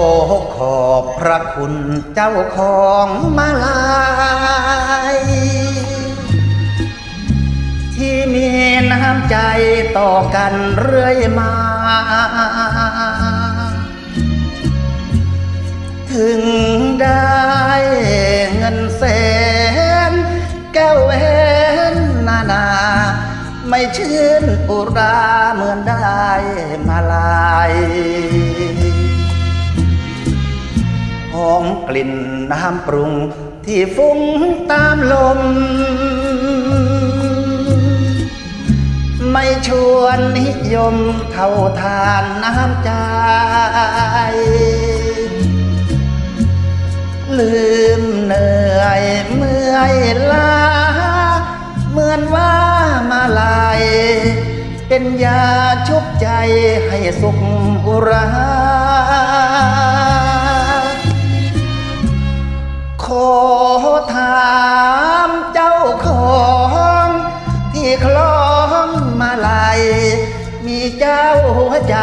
อขอบพระคุณเจ้าของมาลายที่มีน้ำใจต่อกันเรื่อยมา ถึงได้เงินแสนแก้วแหวนนานา ไม่ชื่นอุราเหมือนได้มาลาย ลิ่นน้ำปรุงที่ฟุ้งตามลม ไม่ชวนนิยมเท่าทานน้ำใจ ลืมเหนื่อยเมื่อยล้าเหมือนว่ามาลายเป็นยาชุบใจให้สุขอุรา อถามเจ้าของที่คล้องมาลายมีเจ้าหัวใจ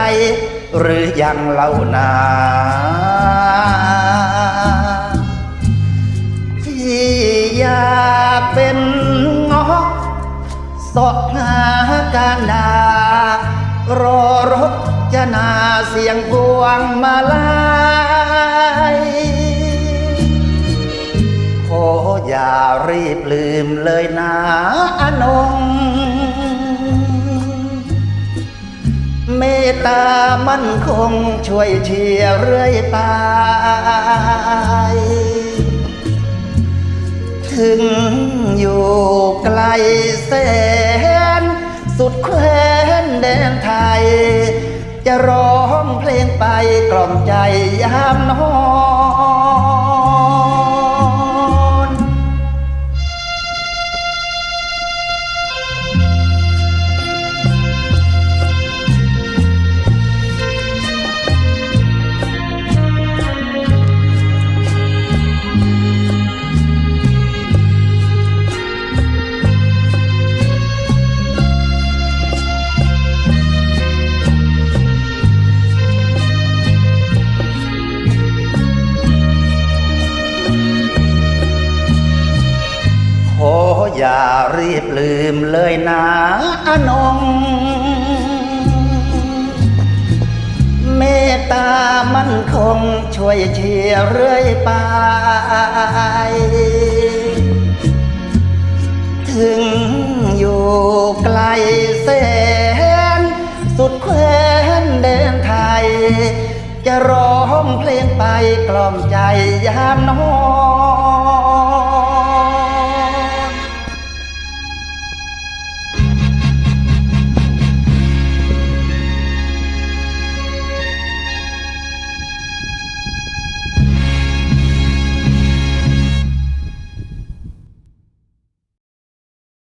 หรือยังเล่านาที่อยากเป็นงอกสอบหาการดารอรบจะนาเสียงกวงมาลา ตามั่นคงช่วยเชียร์เรื่อยไปถึงอยู่ไกลแสน สุดแคว้นแดนไทย จะร้องเพลงไปกล่อมใจยามนอน ออย่ารีบลืมเลยนะอนง เมตตามันคงช่วยเชียร์เรื่อยไป ถึงอยู่ไกลแสนสุดแคว้นแดนไทย จะร้องเพลงไปกล่อมใจยามนอน